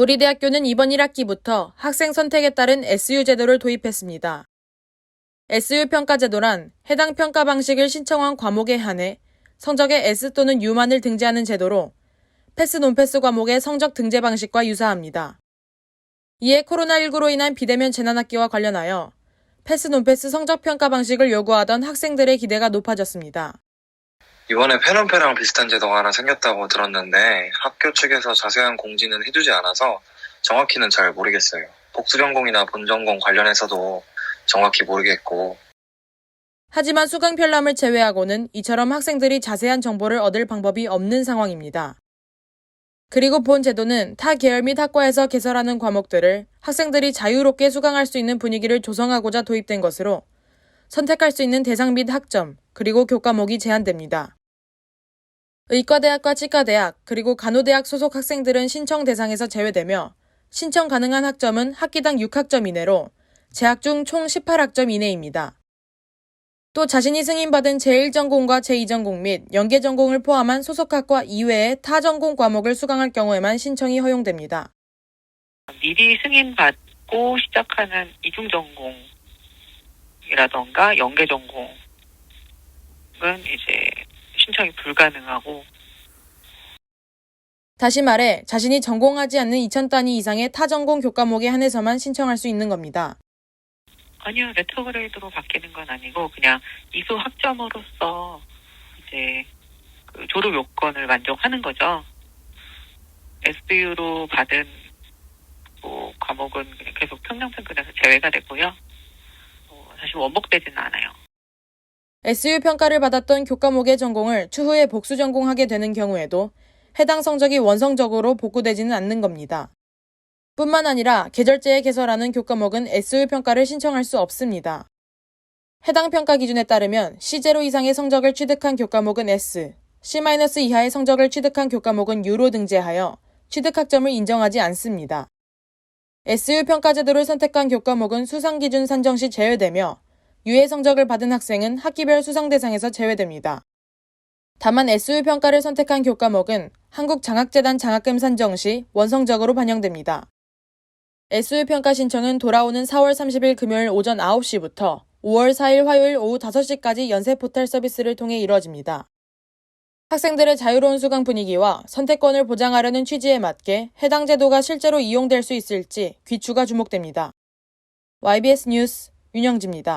우리 대학교는 이번 1학기부터 학생 선택에 따른 SU 제도를 도입했습니다. SU 평가 제도란 해당 평가 방식을 신청한 과목에 한해 성적의 S 또는 U만을 등재하는 제도로 패스 논패스 과목의 성적 등재 방식과 유사합니다. 이에 코로나19로 인한 비대면 재난학기와 관련하여 패스 논패스 성적 평가 방식을 요구하던 학생들의 기대가 높아졌습니다. 이번에 페런페랑 비슷한 제도가 하나 생겼다고 들었는데 학교 측에서 자세한 공지는 해주지 않아서 정확히는 잘 모르겠어요. 복수전공이나 본전공 관련해서도 정확히 모르겠고 하지만 수강 편람을 제외하고는 이처럼 학생들이 자세한 정보를 얻을 방법이 없는 상황입니다. 그리고 본 제도는 타 계열 및 학과에서 개설하는 과목들을 학생들이 자유롭게 수강할 수 있는 분위기를 조성하고자 도입된 것으로 선택할 수 있는 대상 및 학점, 그리고 교과목이 제한됩니다. 의과대학과 치과대학, 그리고 간호대학 소속 학생들은 신청 대상에서 제외되며 신청 가능한 학점은 학기당 6학점 이내로 재학 중 총 18학점 이내입니다. 또 자신이 승인받은 제1전공과 제2전공 및 연계전공을 포함한 소속학과 이외의 타 전공 과목을 수강할 경우에만 신청이 허용됩니다. 미리 승인받고 시작하는 이중전공이라던가 연계전공은 이제 신청이 불가능하고 다시 말해 자신이 전공하지 않는 2000단위 이상의 타 전공 교과목에 한해서만 신청할 수 있는 겁니다. 아니요 레터그레이드로 바뀌는 건 아니고 그냥 이수 학점으로서 이제 그 졸업 요건을 만족하는 거죠. SBU로 받은 뭐 과목은 계속 평량평균에서 제외가 되고요. 어, 다시 원복되지는 않아요. SU 평가를 받았던 교과목의 전공을 추후에 복수 전공하게 되는 경우에도 해당 성적이 원성적으로 복구되지는 않는 겁니다. 뿐만 아니라 계절제에 개설하는 교과목은 SU 평가를 신청할 수 없습니다. 해당 평가 기준에 따르면 C0 이상의 성적을 취득한 교과목은 S, C- 이하의 성적을 취득한 교과목은 U로 등재하여 취득학점을 인정하지 않습니다. SU 평가 제도를 선택한 교과목은 수상 기준 산정 시 제외되며 유예 성적을 받은 학생은 학기별 수상 대상에서 제외됩니다. 다만 SU 평가를 선택한 교과목은 한국장학재단 장학금 산정 시 원성적으로 반영됩니다. SU 평가 신청은 돌아오는 4월 30일 금요일 오전 9시부터 5월 4일 화요일 오후 5시까지 연세 포털 서비스를 통해 이루어집니다. 학생들의 자유로운 수강 분위기와 선택권을 보장하려는 취지에 맞게 해당 제도가 실제로 이용될 수 있을지 귀추가 주목됩니다. YBS 뉴스 윤영지입니다.